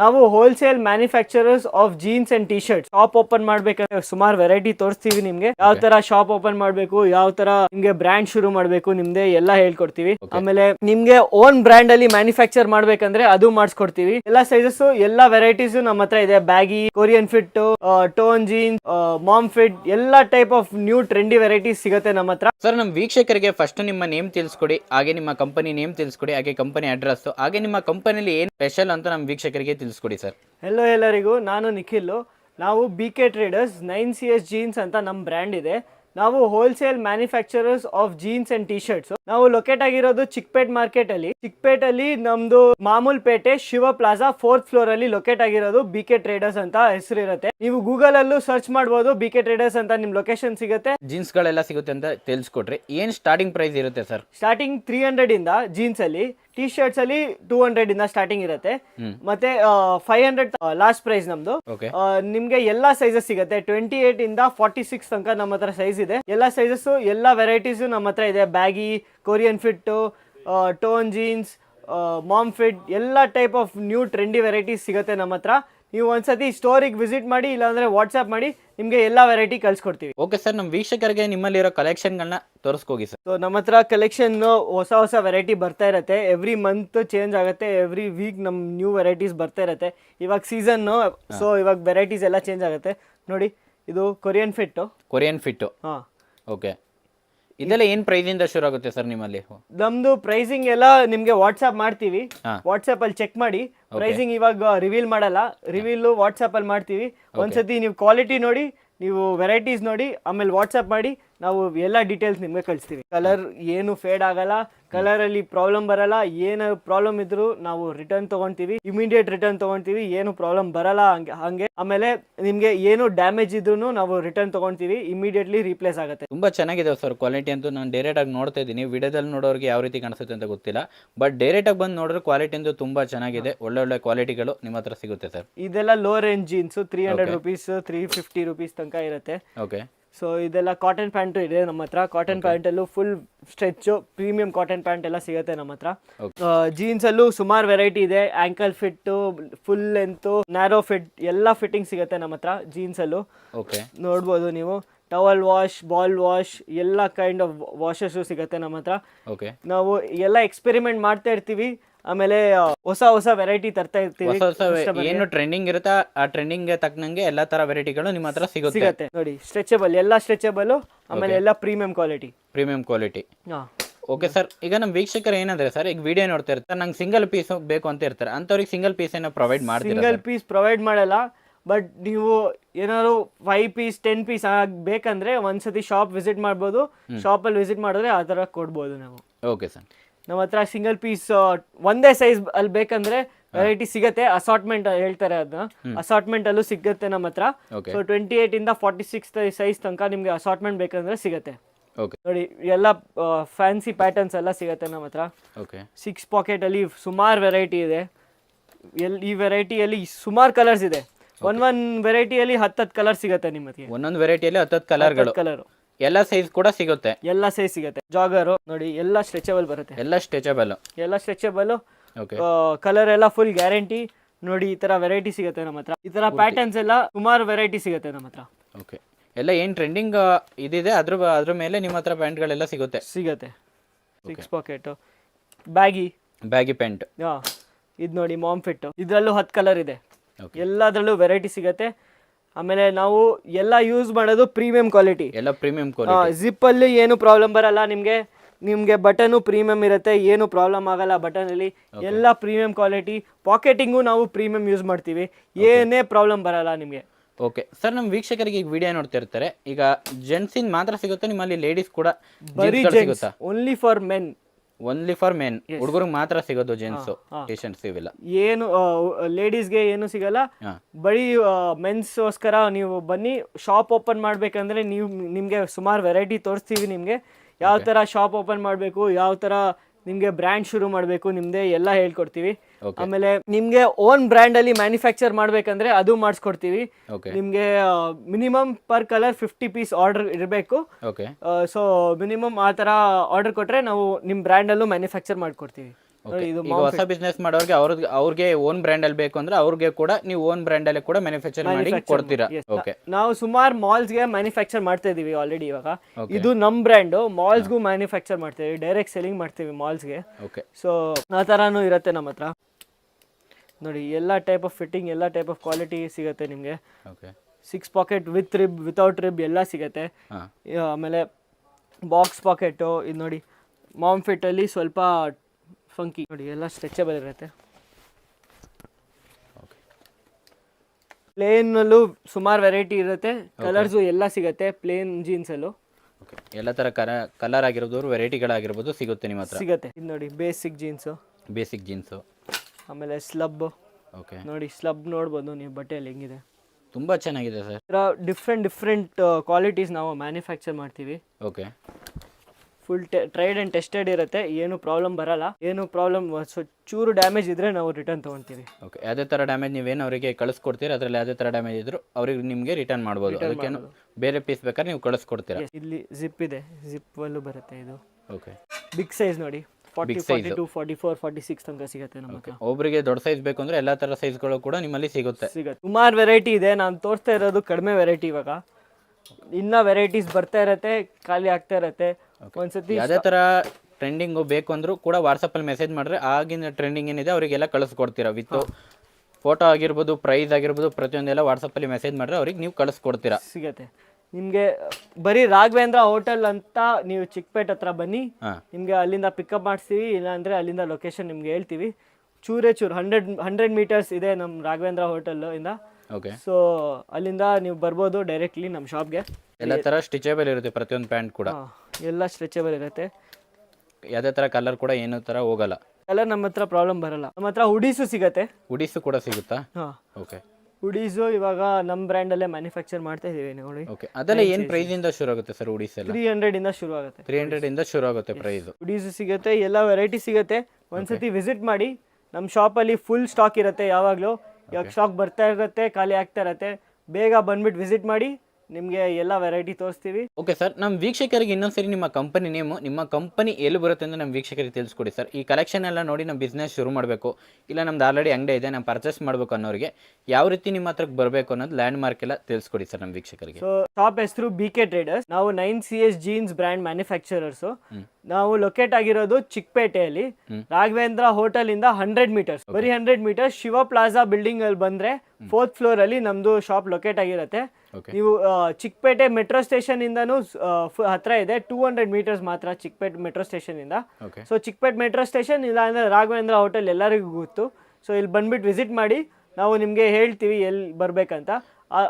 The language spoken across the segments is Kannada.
ನಾವು wholesale manufacturers of jeans and T shirt shop open ಮಾಡ್ಬೇಕಂದ್ರೆ ಸುಮಾರು ವೆರೈಟಿ ತೋರಿಸ್ತೀವಿ ನಿಮ್ಗೆ. ಯಾವ ತರ ಶಾಪ್ ಓಪನ್ ಮಾಡ್ಬೇಕು ಯಾವ ತರ ನಿಮ್ಗೆ ಬ್ರ್ಯಾಂಡ್ ಶುರು ಮಾಡ್ಬೇಕು ನಿಮ್ದೆ ಎಲ್ಲ ಹೇಳ್ಕೊಡ್ತೀವಿ. ಆಮೇಲೆ ನಿಮ್ಗೆ ಓನ್ ಬ್ರ್ಯಾಂಡ್ ಅಲ್ಲಿ ಮ್ಯಾನುಫ್ಯಾಕ್ಚರ್ ಮಾಡ್ಬೇಕಂದ್ರೆ ಅದು ಮಾಡಿಸ್ಕೊಡ್ತೀವಿ. ಎಲ್ಲಾ ಸೈಜಸ್ ಎಲ್ಲಾ ವೆರೈಟೀಸ್ ನಮ್ಮ ಹತ್ರ ಇದೆ. Baggy Korean fit tone jeans mom fit ಎಲ್ಲಾ type of new trendy varieties ಸಿಗುತ್ತೆ ನಮ್ಮ ಹತ್ರ. ಸರ್ ನಮ್ ವೀಕ್ಷಕರಿಗೆ ಫಸ್ಟ್ ನಿಮ್ಮ ನೇಮ್ ತಿಳಿಸ್ಕೊಡಿ ಹಾಗೆ ನಿಮ್ಮ ಕಂಪನಿ ನೇಮ್ ತಿಳಿಸ್ಕೊಡಿ ಹಾಗೆ ಕಂಪನಿ ಅಡ್ರೆಸ್ ಹಾಗೆ ನಿಮ್ಮ ಕಂಪನಿಲಿ ಏನ್ ಸ್ಪೆಷಲ್ ಅಂತ ನಮ್ ವೀಕ್ಷಕರಿಗೆ ತಿಳಿಸ್ಕೊಡಿ ಸರ್. ಹೆಲೋ ಎಲ್ಲರಿಗೂ, ನಾನು ನಿಖಿಲ್ ನಾವು B K traders nine C S jeans ಅಂತ ನಮ್ಮ ಬ್ರ್ಯಾಂಡ್ ಇದೆ. ನಾವು wholesale manufacturers of jeans and T shirts ನಾವು ಲೊಕೇಟ್ ಆಗಿರೋದು ಚಿಕ್ಪೇಟ್ ಮಾರ್ಕೆಟ್ ಅಲ್ಲಿ. ಚಿಕ್ಪೇಟ್ ಅಲ್ಲಿ ನಮ್ದು Mamulpet Shiva plaza fourth floor ಅಲ್ಲಿ ಲೊಕೇಟ್ ಆಗಿರೋದು ಬಿ ಕೆ ಟ್ರೇಡರ್ಸ್ ಅಂತ ಹೆಸರು ಇರುತ್ತೆ. ನೀವು ಗೂಗಲ್ ಅಲ್ಲೂ ಸರ್ಚ್ ಮಾಡಬಹುದು ಬಿ ಕೆ ಟ್ರೇಡರ್ಸ್ ಅಂತ ನಿಮ್ ಲೊಕೇಶನ್ ಸಿಗುತ್ತೆ. ಜೀನ್ಸ್ ಗಳೆಲ್ಲ ಸಿಗುತ್ತೆ ಅಂತ ತಿಳಿಸ್ಕೊಟ್ರಿ ಏನ್ ಸ್ಟಾರ್ಟಿಂಗ್ ಪ್ರೈಸ್ ಇರುತ್ತೆ ಸರ್ ಸ್ಟಾರ್ಟಿಂಗ್ ತ್ರೀ ಹಂಡ್ರೆಡ್ ಇಂದ ಜೀನ್ಸ್ ಅಲ್ಲಿ ಟಿ ಶರ್ಟ್ಸ್ ಅಲ್ಲಿ ಟೂ ಹಂಡ್ರೆಡ್ ಇಂದ ಸ್ಟಾರ್ಟಿಂಗ್ ಇರುತ್ತೆ. ಮತ್ತೆ ಫೈವ್ ಹಂಡ್ರೆಡ್ ಲಾಸ್ಟ್ ಪ್ರೈಸ್ ನಮ್ದು. ನಿಮ್ಗೆ ಎಲ್ಲಾ ಸೈಜಸ್ ಸಿಗುತ್ತೆ. ಟ್ವೆಂಟಿ ಏಟ್ ಇಂದ ಫಾರ್ಟಿ ಸಿಕ್ಸ್ ತನಕ ನಮ್ಮ ಹತ್ರ ಸೈಜ್ ಇದೆ. ಎಲ್ಲಾ ಸೈಜಸ್ ಎಲ್ಲ ವೆರೈಟೀಸ್ ನಮ್ಮ ಹತ್ರ ಇದೆ. Baggy Korean fit tone jeans mom fit ಎಲ್ಲ type of new trendy varieties ಸಿಗುತ್ತೆ ನಮ್ಮ ಹತ್ರ. ನೀವು ಒಂದ್ಸತಿ ಸ್ಟೋರಿಗೆ ವಿಸಿಟ್ ಮಾಡಿ ಇಲ್ಲಾಂದ್ರೆ ವಾಟ್ಸ್ಆಪ್ ಮಾಡಿ ನಿಮ್ಗೆ ಎಲ್ಲ ವೆರೈಟಿ ಕಳ್ಸಿಕೊಡ್ತೀವಿ. ಓಕೆ ಸರ್ ನಮ್ಮ ವೀಕ್ಷಕರಿಗೆ ನಿಮ್ಮಲ್ಲಿರೋ ಕಲೆಕ್ಷನ್ಗಳನ್ನ ತೋರಿಸ್ಕೋಗಿ ಸರ್ ಸೊ ನಮ್ಮ ಹತ್ರ ಕಲೆಕ್ಷನ್ ಹೊಸ ಹೊಸ ವೆರೈಟಿ ಬರ್ತಾ ಇರುತ್ತೆ. ಎವ್ರಿ ಮಂತ್ ಚೇಂಜ್ ಆಗುತ್ತೆ. ಎವ್ರಿ ವೀಕ್ ನಮ್ಮ ನ್ಯೂ ವೆರೈಟೀಸ್ ಬರ್ತಾ ಇರುತ್ತೆ. ಇವಾಗ ಸೀಸನ್ ಸೊ ಇವಾಗ ವೆರೈಟೀಸ್ ಎಲ್ಲ ಚೇಂಜ್ ಆಗುತ್ತೆ. ನೋಡಿ ಇದು ಕೊರಿಯನ್ ಫಿಟ್ಟು ಕೊರಿಯನ್ ಫಿಟ್ಟು ಹಾ. ಓಕೆ ಇದೆಲ್ಲ ಏನು ಪ್ರೈಸಿಂದ ಶುರು ಆಗುತ್ತೆ ಸರ್ ನಿಮ್ಮಲ್ಲಿ? ನಮ್ದು ಪ್ರೈಸಿಂಗ್ ಎಲ್ಲ ನಿಮ್ಗೆ ವಾಟ್ಸ್ಆಪ್ ಮಾಡ್ತೀವಿ. ವಾಟ್ಸ್ಆಪ್ ಅಲ್ಲಿ ಚೆಕ್ ಮಾಡಿ. ಪ್ರೈಸಿಂಗ್ ಇವಾಗ ರಿವೀಲ್ ಮಾಡಲ್ಲ. ರಿವೀಲ್ ವಾಟ್ಸ್ಆಪ್ ಅಲ್ಲಿ ಮಾಡ್ತೀವಿ. ಒಂದ್ಸತಿ ನೀವು ಕ್ವಾಲಿಟಿ ನೋಡಿ ನೀವು ವೆರೈಟೀಸ್ ನೋಡಿ ಆಮೇಲೆ ವಾಟ್ಸ್ಆಪ್ ಮಾಡಿ. ನಾವು ಎಲ್ಲ ಡೀಟೇಲ್ಸ್ ನಿಮಗೆ ಕಳಿಸ್ತೀವಿ. ಕಲರ್ ಏನು ಫೇಡ್ ಆಗಲ್ಲ ಕಲರ್ ಅಲ್ಲಿ ಪ್ರಾಬ್ಲಮ್ ಬರಲ್ಲ ಏನು ಪ್ರಾಬ್ಲಮ್ ಇದ್ರು ನಾವು ರಿಟರ್ನ್ ತಗೊಂತೀವಿ ಇಮಿಡಿಯೇಟ್ ರಿಟರ್ನ್ ತಗೊಂತೀವಿ ಏನು ಪ್ರಾಬ್ಲಮ್ ಬರಲ್ಲ ಹಂಗೆ ಹಂಗೆ. ಆಮೇಲೆ ನಿಮಗೆ ಏನು ಡ್ಯಾಮೇಜ್ ಇದ್ರು ನಾವು ರಿಟರ್ನ್ ತಗೊಂತೀವಿ ಇಮಿಡಿಯೇಟ್ಲಿ ರೀಪ್ಲೇಸ್ ಆಗುತ್ತೆ. ತುಂಬ ಚೆನ್ನಾಗಿದೆ ಸರ್ ಕ್ವಾಲಿಟಿ ಅಂತೂ ನಾನು ಡೈರೆಕ್ಟಾಗಿ ನೋಡ್ತಾ ಇದ್ದೀನಿ. ವಿಡಿಯೋದಲ್ಲಿ ನೋಡೋರಿಗೆ ಯಾವ ರೀತಿ ಕಾಣಿಸುತ್ತೆ ಅಂತ ಗೊತ್ತಿಲ್ಲ. ಬಟ್ ಡೈರೆಕ್ಟಾಗಿ ಬಂದು ನೋಡಿದ್ರೆ ಕ್ವಾಲಿಟಿ ಅಂತೂ ತುಂಬ ಚೆನ್ನಾಗಿದೆ. ಒಳ್ಳೆ ಒಳ್ಳೆ ಕ್ವಾಲಿಟಿಗಳು ನಿಮ್ಮ ಹತ್ರ ಸಿಗುತ್ತೆ ಸರ್. ಇದೆಲ್ಲ low range jeans three hundred rupees three fifty rupees ತನಕ ಇರುತ್ತೆ. ಓಕೆ ಸೊ ಇದೆಲ್ಲ ಕಾಟನ್ ಪ್ಯಾಂಟು ಇದೆ ನಮ್ಮ ಹತ್ರ. Cotton ಪ್ಯಾಂಟಲ್ಲೂ full stretch premium cotton pant ಎಲ್ಲ ಸಿಗುತ್ತೆ ನಮ್ಮ ಹತ್ರ. ಜೀನ್ಸಲ್ಲೂ ಸುಮಾರು ವೆರೈಟಿ ಇದೆ. Ankle fit full length narrow fit ಎಲ್ಲ ಫಿಟ್ಟಿಂಗ್ ಸಿಗುತ್ತೆ ನಮ್ಮ ಹತ್ರ ಜೀನ್ಸಲ್ಲೂ ಓಕೆ ನೋಡ್ಬೋದು ನೀವು. ಟವಲ್ ವಾಶ್ ಬಾಲ್ ವಾಶ್ ಎಲ್ಲ ಕೈಂಡ್ ಆಫ್ ವಾಶಸ್ಸು ಸಿಗುತ್ತೆ ನಮ್ಮ ಹತ್ರ. ಓಕೆ ನಾವು ಎಲ್ಲ ಎಕ್ಸ್ಪೆರಿಮೆಂಟ್ ಮಾಡ್ತಾ ಇರ್ತೀವಿ. ಆಮೇಲೆ ಹೊಸ ಹೊಸ ವೆರೈಟಿ ತರ್ತಾ ಇರ್ತೀವಿ ಹೊಸ ಹೊಸ ಏನು ಟ್ರೆಂಡಿಂಗ್ ಇರುತ್ತೆ ಆ ಟ್ರೆಂಡಿಂಗ್ ತಕ್ಕನಂಗೆ ಎಲ್ಲಾ ತರ ವೆರೈಟಿಗಳು ನಿಮ್ಮ ಹತ್ರ ಸಿಗುತ್ತೆ. ಸಿಗತ್ತೆ. ನೋಡಿ ಸ್ಟ್ರೆಚಬಲ್ ಎಲ್ಲ ಸ್ಟ್ರೆಚಬಲ್ ಆಮೇಲೆ ಎಲ್ಲ ಪ್ರೀಮಿಯಂ ಕ್ವಾಲಿಟಿ ಪ್ರೀಮಿಯಂ ಕ್ವಾಲಿಟಿ ಹಾ. ಓಕೆ ಸರ್ ಈಗ ನಮ್ಮ ವೀಕ್ಷಕರು ಏನಂದ್ರೆ ಸರ್ ಈಗ ವಿಡಿಯೋ ನೋಡ್ತಾ ಇರ್ತಾರೆ. ನಂಗೆ ಸಿಂಗಲ್ ಪೀಸ್ ಬೇಕು ಅಂತ ಇರ್ತಾರೆ. ಅಂತವ್ರಿಗೆ ಸಿಂಗಲ್ ಪೀಸ್ ಏನೋ ಪ್ರೊವೈಡ್ ಮಾಡ್ತೀರಾ ಸಿಂಗಲ್ ಪೀಸ್ ಪ್ರೊವೈಡ್ ಮಾಡಲ್ಲ ಬಟ್ ನೀವು ಏನಾದ್ರು ಫೈವ್ ಪೀಸ್ ಟೆನ್ ಪೀಸ್ ಬೇಕಂದ್ರೆ ಒಂದ್ಸತಿ ಶಾಪ್ ವಿಸಿಟ್ ಮಾಡ್ಬೋದು. ಶಾಪಲ್ಲಿ ವಿಸಿಟ್ ಮಾಡಿದ್ರೆ ಆ ಥರ ಕೊಡ್ಬೋದು ನಾವು. ಓಕೆ ಸರ್ ನಮ್ಮ ಹತ್ರ ಸಿಂಗಲ್ ಪೀಸ್ ಒಂದೇ ಸೈಜ್ ಅಲ್ಲಿ ಬೇಕಂದ್ರೆ ವೆರೈಟಿ ಸಿಗತ್ತೆ. ಅಸಾರ್ಟ್ಮೆಂಟ್ ಹೇಳ್ತಾರೆ ಅದನ್ನ ಅಸಾರ್ಟ್ಮೆಂಟ್ ಅಲ್ಲೂ ಸಿಗುತ್ತೆ ನಮ್ಮ ಹತ್ರ. ಸೊ ಟ್ವೆಂಟಿ ಏಟ್ ಇಂದ ಫಾರ್ಟಿ ಸಿಕ್ಸ್ ಸೈಜ್ ತನಕ ನಿಮ್ಗೆ ಅಸಾರ್ಟ್ಮೆಂಟ್ ಬೇಕಂದ್ರೆ ಸಿಗತ್ತೆ. ನೋಡಿ ಎಲ್ಲ ಫ್ಯಾನ್ಸಿ ಪ್ಯಾಟರ್ನ್ಸ್ ಎಲ್ಲ ಸಿಗತ್ತೆ ನಮ್ಮ ಹತ್ರ. ಸಿಕ್ಸ್ ಪಾಕೆಟ್ ಅಲ್ಲಿ ಸುಮಾರು ವೆರೈಟಿ ಇದೆ. ಎಲ್ ಈ ವೆರೈಟಿಯಲ್ಲಿ ಸುಮಾರು ಕಲರ್ಸ್ ಇದೆ. ಒಂದ್ ಒನ್ ವೆರೈಟಿಯಲ್ಲಿ ಹತ್ತತ್ತು ಕಲರ್ ಸಿಗತ್ತೆ ನಿಮಗೆ ಒಂದೊಂದು ವೆರೈಟಿಯಲ್ಲಿ ಹತ್ತತ್ತು ಕಲರ್ಗಳು ಕಲರ್ ಎಲ್ಲ ಸೈಜ್ ಕೂಡ ಸಿಗುತ್ತೆ. ಎಲ್ಲ ಸೈಜ್ ಸಿಗುತ್ತೆ. ಜಾಗರ್ ನೋಡಿ ಎಲ್ಲ ಸ್ಟ್ರೆಚಬಲ್ ಬರುತ್ತೆ. ಎಲ್ಲ ಸ್ಟ್ರೆಚಬಲ್ ಎಲ್ಲ ಸ್ಟ್ರೆಚಬಲ್ ಓಕೆ ಕಲರ್ ಎಲ್ಲ ಫುಲ್ ಗ್ಯಾರಂಟಿ ನೋಡಿ ಈ ತರ ವೆರೈಟಿ ಸಿಗುತ್ತೆ ನಮ್ಮ ಹತ್ರ. ಈ ತರ ಪ್ಯಾಟರ್ನ್ಸ್ ಎಲ್ಲ ಸುಮಾರು ವೆರೈಟಿ ಸಿಗುತ್ತೆ ನಮ್ಮ ಹತ್ರ. ಓಕೆ ಎಲ್ಲ ಏನ್ ಟ್ರೆಂಡಿಂಗ್ ಇದಿದೆ? ಅದ್ರ ಅದ್ರ ಮೇಲೆ ನಿಮ್ಮ ಹತ್ರ ಪ್ಯಾಂಟ್ಗಳೆಲ್ಲ ಸಿಗುತ್ತೆ. ಸಿಗುತ್ತೆ. Six pocket baggy baggy pant ಹಾ. ಇದು ನೋಡಿ ಮಾಮ್ ಫಿಟ್ ಇದರಲ್ಲೂ ಹತ್ತು ಕಲರ್ ಇದೆ. ಎಲ್ಲದರಲ್ಲೂ ವೆರೈಟಿ ಸಿಗತ್ತೆ. ಆಮೇಲೆ ನಾವು ಎಲ್ಲ ಯೂಸ್ ಮಾಡೋದು ಪ್ರೀಮಿಯಂ ಕ್ವಾಲಿಟಿ ಎಲ್ಲ ಪ್ರೀಮಿಯಂ ಕ್ವಾಲಿಟಿ ಜಿಪ್ ಅಲ್ಲಿ ಏನು ಪ್ರಾಬ್ಲಮ್ ಬರಲ್ಲ ನಿಮ್ಗೆ. ನಿಮ್ಗೆ ಬಟನು ಪ್ರೀಮಿಯಂ ಇರುತ್ತೆ ಏನು ಪ್ರಾಬ್ಲಮ್ ಆಗಲ್ಲ ಬಟನ್ ಅಲ್ಲಿ. ಎಲ್ಲ ಪ್ರೀಮಿಯಂ ಕ್ವಾಲಿಟಿ ಪಾಕೆಟಿಂಗು ನಾವು ಪ್ರೀಮಿಯಂ ಯೂಸ್ ಮಾಡ್ತೀವಿ. ಏನೇ ಪ್ರಾಬ್ಲಮ್ ಬರಲ್ಲ ನಿಮ್ಗೆ. ಓಕೆ ಸರ್ ನಮ್ಮ ವೀಕ್ಷಕರಿಗೆ ಈಗ ವಿಡಿಯೋ ನೋಡ್ತಾ ಇರ್ತಾರೆ ಈಗ ಜೆಂಟ್ಸಿನ ಮಾತ್ರ ಸಿಗುತ್ತೆ ನಿಮ್ಮಲ್ಲಿ ಲೇಡೀಸ್ ಕೂಡ ಬರೀ ಸಿಗುತ್ತಾ? Only for men only for men ಹುಡುಗರಿಗೆ ಮಾತ್ರ ಸಿಗೋದು ಜೆಂಟ್ಸ್ ಟಿ ಶರ್ಟ್ಸ್ ಇವೆಲ್ಲ. ಏನು ಲೇಡೀಸ್ಗೆ ಏನು ಸಿಗಲ್ಲ. ಬರೀ ಮೆನ್ಸ್ಗೋಸ್ಕರ ನೀವು ಬನ್ನಿ ಶಾಪ್ ಓಪನ್ ಮಾಡ್ಬೇಕಂದ್ರೆ ನೀವು ನಿಮಗೆ ಸುಮಾರು ವೆರೈಟಿ ತೋರಿಸ್ತೀವಿ ನಿಮಗೆ. ಯಾವ ಥರ ಶಾಪ್ ಓಪನ್ ಮಾಡಬೇಕು ಯಾವ ಥರ ನಿಮಗೆ ಬ್ರ್ಯಾಂಡ್ ಶುರು ಮಾಡಬೇಕು ನಿಮ್ಮದೇ ಎಲ್ಲ ಹೇಳ್ಕೊಡ್ತೀವಿ. ಆಮೇಲೆ ನಿಮ್ಗೆ ಓನ್ ಬ್ರ್ಯಾಂಡ್ ಅಲ್ಲಿ ಮ್ಯಾನುಫ್ಯಾಕ್ಚರ್ ಮಾಡ್ಬೇಕಂದ್ರೆ ಅದು ಮಾಡಿಸ್ಕೊಡ್ತೀವಿ. ನಿಮ್ಗೆ minimum per colour fifty piece order ಇರಬೇಕು. ಸೊ ಮಿನಿಮಮ್ ಆ ತರ ಆರ್ಡರ್ ಕೊಟ್ರೆ ನಾವು ನಿಮ್ಮ ಬ್ರ್ಯಾಂಡಲ್ಲೂ ಮ್ಯಾನುಫ್ಯಾಕ್ಚರ್ ಮಾಡ್ಕೊಡ್ತೀವಿ. ಇದು ಈಗ ಹೊಸ ಬಿಸ್ನೆಸ್ ಮಾಡೋರಿಗೆ ಅವ್ರಿಗೆ ಅವ್ರಿಗೆ ಓನ್ ಬ್ರ್ಯಾಂಡ್ ಅಲ್ಲಿ ಬೇಕು ಅಂದ್ರೆ ಅವ್ರಿಗೆ ಕೂಡ ನೀವು ಓನ್ ಬ್ರ್ಯಾಂಡ್ ಅಲ್ಲಿ ಕೂಡ ಮ್ಯಾನುಫ್ಯಾಕ್ಚರ್ ಮಾಡಿ ಕೊಡ್ತೀರಾ? ಓಕೆ ನಾವು ಸುಮಾರು ಮಾಲ್ಸ್ಗೆ ಮ್ಯಾನುಫ್ಯಾಕ್ಚರ್ ಮಾಡ್ತಾ ಇದೀವಿ ಆಲ್ರೆಡಿ ಇವಾಗ. ಇದು ನಮ್ ಬ್ರ್ಯಾಂಡ್ ಮಾಲ್ಸ್ಗೂ ಮ್ಯಾನುಫ್ಯಾಕ್ಚರ್ ಮಾಡ್ತೀವಿ ಡೈರೆಕ್ಟ್ ಸೆಲ್ಲಿಂಗ್ ಮಾಡ್ತೀವಿ ಮಾಲ್ಸ್ಗೆ ಓಕೆ ಸೊ ಆ ತರಾನು ಇರುತ್ತೆ ನಮ್ಮ ಹತ್ರ. ನೋಡಿ ಎಲ್ಲ ಟೈಪ್ ಆಫ್ ಫಿಟ್ಟಿಂಗ್ ಎಲ್ಲ ಟೈಪ್ ಆಫ್ ಕ್ವಾಲಿಟಿ ಸಿಗುತ್ತೆ ನಿಮಗೆ. Okay six pocket with rib without rib ಎಲ್ಲ ಸಿಗುತ್ತೆ. ಆಮೇಲೆ ಬಾಕ್ಸ್ ಪಾಕೆಟು ಇದು ನೋಡಿ ಮಾಮ್ ಫಿಟ್ಟಲ್ಲಿ ಸ್ವಲ್ಪ ಫಂಕಿ ನೋಡಿ ಎಲ್ಲ ಸ್ಟ್ರೆಚಬಲ್ ಇರುತ್ತೆ ಪ್ಲೇನಲ್ಲೂ ಸುಮಾರು ವೆರೈಟಿ ಇರುತ್ತೆ. ಕಲರ್ಸು ಎಲ್ಲ ಸಿಗುತ್ತೆ ಪ್ಲೇನ್ ಜೀನ್ಸಲ್ಲೂ ಎಲ್ಲ ಥರ ಕಲರ್ ಆಗಿರೋದು ವೆರೈಟಿಗಳಾಗಿರ್ಬೋದು ಸಿಗುತ್ತೆ ನಿಮ್ಮ ಹತ್ರ? ಸಿಗುತ್ತೆ. ಇದು ನೋಡಿ ಬೇಸಿಕ್ ಜೀನ್ಸು ಬೇಸಿಕ್ ಜೀನ್ಸು ಆಮೇಲೆ ಸ್ಲಬ್ ಓಕೆ ನೋಡಿ ಸ್ಲಬ್ ನೋಡ್ಬೋದು ನೀವು ಬಟ್ಟೆಯಲ್ಲಿ ಹೆಂಗಿದೆ? ತುಂಬ ಚೆನ್ನಾಗಿದೆ ಸರ್. ಡಿಫ್ರೆಂಟ್ ಡಿಫ್ರೆಂಟ್ ಕ್ವಾಲಿಟೀಸ್ ನಾವು ಮ್ಯಾನುಫ್ಯಾಕ್ಚರ್ ಮಾಡ್ತೀವಿ. Okay full tried and tested ಇರುತ್ತೆ ಏನು ಪ್ರಾಬ್ಲಮ್ ಬರಲ್ಲ. ಏನು ಪ್ರಾಬ್ಲಮ್ ಚೂರು ಡ್ಯಾಮೇಜ್ ಇದ್ದರೆ ನಾವು ರಿಟರ್ನ್ ತೊಗೊತೀವಿ ಓಕೆ ಯಾವುದೇ ಥರ ಡ್ಯಾಮೇಜ್ ನೀವೇನು ಅವರಿಗೆ ಕಳಿಸ್ಕೊಡ್ತೀರಿ ಅದರಲ್ಲಿ ಯಾವುದೇ ಥರ ಡ್ಯಾಮೇಜ್ ಇದ್ರು ಅವ್ರಿಗೆ ನಿಮಗೆ ರಿಟರ್ನ್ ಮಾಡ್ಬೋದು. ಅದಕ್ಕೇನು ಬೇರೆ ಪೀಸ್ ಬೇಕಾದ್ರೆ ನೀವು ಕಳಿಸ್ಕೊಡ್ತೀರಾ? ಇಲ್ಲಿ ಜಿಪ್ ಇದೆ ಜಿಪ್ ಅಲ್ಲೂ ಬರುತ್ತೆ ಇದು. ಓಕೆ ಬಿಗ್ ಸೈಜ್ ನೋಡಿ forty forty two forty four forty six ತನಕ ಸಿಗುತ್ತೆ ಒಬ್ಬರಿಗೆ ದೊಡ್ಡ ಸೈಜ್ ಬೇಕು ಅಂದರೆ ಎಲ್ಲ ಥರ ಸೈಜ್ಗಳು ಕೂಡ ನಿಮ್ಮಲ್ಲಿ ಸಿಗುತ್ತೆ. ಸಿಗುತ್ತೆ. ಸುಮಾರು ವೆರೈಟಿ ಇದೆ ನಾನು ತೋರಿಸ್ತಾ ಇರೋದು ಕಡಿಮೆ ವೆರೈಟಿ ಇವಾಗ. ಇನ್ನ ವೆರೈಟೀಸ್ ಬರ್ತಾ ಇರತ್ತೆ ಖಾಲಿ ಆಗ್ತಾ ಇರತ್ತೆ. ಒಂದ್ಸತಿ ಯಾವುದೇ ಥರ ಟ್ರೆಂಡಿಂಗು ಬೇಕು ಅಂದರೂ ಕೂಡ ವಾಟ್ಸಪ್ಪಲ್ಲಿ ಮೆಸೇಜ್ ಮಾಡಿದ್ರೆ ಆಗಿನ ಟ್ರೆಂಡಿಂಗ್ ಏನಿದೆ ಅವರಿಗೆಲ್ಲ ಕಳಿಸ್ಕೊಡ್ತೀರಾ? ವಿತ್ ಫೋಟೋ ಆಗಿರ್ಬೋದು ಪ್ರೈಸ್ ಆಗಿರ್ಬೋದು ಪ್ರತಿಯೊಂದೆಲ್ಲ ವಾಟ್ಸಪ್ಪಲ್ಲಿ ಮೆಸೇಜ್ ಮಾಡಿದ್ರೆ ಅವ್ರಿಗೆ ನೀವು ಕಳಿಸ್ಕೊಡ್ತೀರಾ? ಸಿಗತ್ತೆ. ನಿಮಗೆ ಬರೀ ರಾಘವೇಂದ್ರ ಹೋಟೆಲ್ ಅಂತ ನೀವು ಚಿಕ್ಕಪೇಟೆ ಹತ್ರ ಬನ್ನಿ. ನಿಮಗೆ ಅಲ್ಲಿಂದ ಪಿಕಪ್ ಮಾಡಿಸ್ತೀವಿ ಇಲ್ಲಾಂದರೆ ಅಲ್ಲಿಂದ ಲೊಕೇಶನ್ ನಿಮ್ಗೆ ಹೇಳ್ತೀವಿ. ಚೂರೇ ಚೂರು ಹಂಡ್ರೆಡ್ ಹಂಡ್ರೆಡ್ ಮೀಟರ್ಸ್ ಇದೆ ನಮ್ಮ ರಾಘವೇಂದ್ರ ಹೋಟೆಲ್ ಇಂದ. ಓಕೆ ಸೊ ಅಲ್ಲಿಂದ ನೀವು ಬರ್ಬೋದು ಡೈರೆಕ್ಟ್ಲಿ ನಮ್ಮ ಶಾಪ್ಗೆ ಎಲ್ಲ ಥರ ಸ್ಟಿಚೇಬಲ್ ಇರುತ್ತೆ ಪ್ರತಿಯೊಂದು ಪ್ಯಾಂಟ್ ಕೂಡ. ಎಲ್ಲ ಸ್ಟ್ರೆಚಬಲ್ ಇರುತ್ತೆ ಯಾವುದೇ ಥರ ಕಲರ್ ಕೂಡ ಏನೋ ಥರ ಹೋಗಲ್ಲ. ಕಲರ್ ನಮ್ಮ ಹತ್ರ ಪ್ರಾಬ್ಲಮ್ ಬರಲ್ಲ. ನಮ್ಮ ಹತ್ರ ಹುಡೀಸು ಸಿಗತ್ತೆ. ಉಡೀಸು ಕೂಡ ಸಿಗುತ್ತಾ? ಹಾಂ. ಓಕೆ ಹುಡೀಸು ಇವಾಗ ನಮ್ಮ ಬ್ರ್ಯಾಂಡಲ್ಲೇ ಮ್ಯಾನುಫ್ಯಾಕ್ಚರ್ ಮಾಡ್ತಾ ಇದ್ದೀವಿ ನೋಡಿ. ಓಕೆ ಅದೆಲ್ಲ ಏನು ಪ್ರೈಸಿಂದ ಶುರು ಆಗುತ್ತೆ ಸರ್ ಉಡೀಸ್ ಎಲ್ಲ? ತ್ರೀ ಹಂಡ್ರೆಡಿಂದ ಶುರು ಆಗುತ್ತೆ. ತ್ರೀ ಹಂಡ್ರೆಡಿಂದ ಶುರು ಆಗುತ್ತೆ ಪ್ರೈಸು ಹುಡೀಸು ಸಿಗುತ್ತೆ ಎಲ್ಲ ವೆರೈಟಿ ಸಿಗುತ್ತೆ. ಒಂದ್ಸತಿ ವಿಸಿಟ್ ಮಾಡಿ ನಮ್ಮ ಶಾಪಲ್ಲಿ ಫುಲ್ ಸ್ಟಾಕ್ ಇರುತ್ತೆ ಯಾವಾಗಲೂ. ಇವಾಗ ಸ್ಟಾಕ್ ಬರ್ತಾ ಇರುತ್ತೆ ಖಾಲಿ ಆಗ್ತಾ ಇರುತ್ತೆ. ಬೇಗ ಬಂದ್ಬಿಟ್ಟು ವಿಸಿಟ್ ಮಾಡಿ ನಿಮಗೆ ಎಲ್ಲ ವೆರೈಟಿ ತೋರಿಸ್ತೀವಿ. ಓಕೆ ಸರ್ ನಮ್ಮ ವೀಕ್ಷಕರಿಗೆ ಇನ್ನೊಂದ್ಸರಿ ನಿಮ್ಮ ಕಂಪನಿ ನೇಮು ನಿಮ್ಮ ಕಂಪನಿ ಎಲ್ಲಿ ಬರುತ್ತೆ ಅಂತ ನಮ್ಮ ವೀಕ್ಷಕರಿಗೆ ತಿಳಿಸ್ಕೊಡಿ ಸರ್ ಈ ಕಲೆಕ್ಷನ್ ಎಲ್ಲ ನೋಡಿ ನಮ್ಮ ಬಿಸ್ನೆಸ್ ಶುರು ಮಾಡಬೇಕು. ಇಲ್ಲ ನಮ್ದು ಆಲ್ರೆಡಿ ಅಂಗಡಿ ಇದೆ ನಾವು ಪರ್ಚೇಸ್ ಮಾಡಬೇಕು ಅನ್ನೋರಿಗೆ ಯಾವ ರೀತಿ ನಿಮ್ಮ ಹತ್ರಕ್ಕೆ ಬರಬೇಕು ಅನ್ನೋದು ಲ್ಯಾಂಡ್ ಮಾರ್ಕ್ ಎಲ್ಲ ತಿಳಿಸ್ಕೊಡಿ ಸರ್ ನಮ್ಮ ವೀಕ್ಷಕರಿಗೆ. ಸೊ ಶಾಪ್ ಹೆಸರು ಬಿ ಕೆ ಟ್ರೇಡರ್ಸ್ ನಾವು nine C S jeans brand manufacturers ನಾವು ಲೊಕೇಟ್ ಆಗಿರೋದು ಚಿಕ್ಕಪೇಟೆಯಲ್ಲಿ. ರಾಘವೇಂದ್ರ ಹೋಟೆಲ್ ಇಂದ ಹಂಡ್ರೆಡ್ ಮೀಟರ್ಸ್ ಬರೀ hundred metres Shiva plaza building ಅಲ್ಲಿ ಬಂದ್ರೆ ಫೋರ್ತ್ ಫ್ಲೋರ್ ಅಲ್ಲಿ ನಮ್ದು ಶಾಪ್ ಲೊಕೇಟ್ ಆಗಿರುತ್ತೆ. ನೀವು ಚಿಕ್ಕಪೇಟೆ ಮೆಟ್ರೋ ಸ್ಟೇಷನ್ ಇಂದಾನು ಹತ್ರ ಇದೆ. ಟೂ ಹಂಡ್ರೆಡ್ ಮೀಟರ್ಸ್ ಮಾತ್ರ ಚಿಕ್ಕಪೇಟೆ ಮೆಟ್ರೋ ಸ್ಟೇಷನ್ ಇಂದ ಸೊ ಚಿಕ್ಕಪೇಟೆ ಮೆಟ್ರೋ ಸ್ಟೇಷನ್ ಇಲ್ಲ ಅಂದ್ರೆ ರಾಘವೇಂದ್ರ ಹೋಟೆಲ್ ಎಲ್ಲರಿಗೂ ಗೊತ್ತು. ಸೊ ಇಲ್ಲಿ ಬಂದ್ಬಿಟ್ಟು ವಿಸಿಟ್ ಮಾಡಿ. ನಾವು ನಿಮಗೆ ಹೇಳ್ತೀವಿ ಎಲ್ಲಿ ಬರ್ಬೇಕಂತ.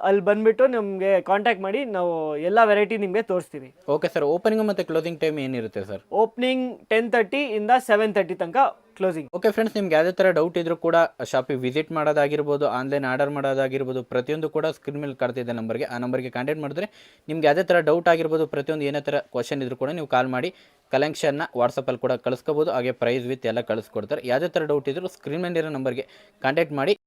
ಅಲ್ಲಿ ಬಂದ್ಬಿಟ್ಟು ನಿಮಗೆ ಕಾಂಟ್ಯಾಕ್ಟ್ ಮಾಡಿ. ನಾವು ಎಲ್ಲ ವೆರೈಟಿ ನಿಮಗೆ ತೋರಿಸ್ತೀವಿ. ಓಕೆ ಸರ್ ಓಪನಿಂಗ್ ಮತ್ತೆ ಕ್ಲೋಸಿಂಗ್ ಟೈಮ್ ಏನಿರುತ್ತೆ ಸರ್ ಓಪನಿಂಗ್ ಟೆನ್ ತರ್ಟಿ ಇಂದ ಸೆವೆನ್ ತರ್ಟಿ ತನಕ ಕ್ಲೋಸಿಂಗ್ ಓಕೆ ಫ್ರೆಂಡ್ಸ್ ನಿಮ್ಗೆ ಯಾವುದೇ ಥರ ಡೌಟ್ ಇದ್ರೂ ಕೂಡ ಶಾಪಿಗೆ ವಿಸಿಟ್ ಮಾಡೋದಾಗಿರ್ಬೋದು ಆನ್ಲೈನ್ ಆರ್ಡರ್ ಮಾಡೋದಾಗಿರ್ಬೋದು, ಪ್ರತಿಯೊಂದು ಕೂಡ ಸ್ಕ್ರೀನ್ ಮೇಲೆ ಕಾಡ್ತಿದ್ದೆ ನಂಬರ್ಗೆ ಆ ನಂಬರ್ಗೆ ಕಾಂಟ್ಯಾಕ್ಟ್ ಮಾಡಿದ್ರೆ ನಿಮ್ಗೆ ಯಾವುದೇ ಥರ ಡೌಟ್ ಆಗಿರ್ಬೋದು, ಪ್ರತಿಯೊಂದು ಏನೇ ಥರ ಕ್ವಶನ್ ಇದ್ರೂ ಕೂಡ ನೀವು ಕಾಲ್ ಮಾಡಿ ಕಲೆಕ್ಷನ್ನ ವಾಟ್ಸಪ್ಪಲ್ಲಿ ಕೂಡ ಕಳಿಸ್ಕೋಬೋದು, ಹಾಗೆ ಪ್ರೈಸ್ ವಿತ್ ಎಲ್ಲ ಕಳಿಸ್ಕೊಡ್ತಾರೆ. ಯಾವುದೇ ಥರ ಡೌಟ್ ಇದ್ರೂ ಸ್ಕ್ರೀನ್ ಮೇಲೆ ಇರೋ ನಂಬರ್ಗೆ ಕಾಂಟ್ಯಾಕ್ಟ್ ಮಾಡಿ.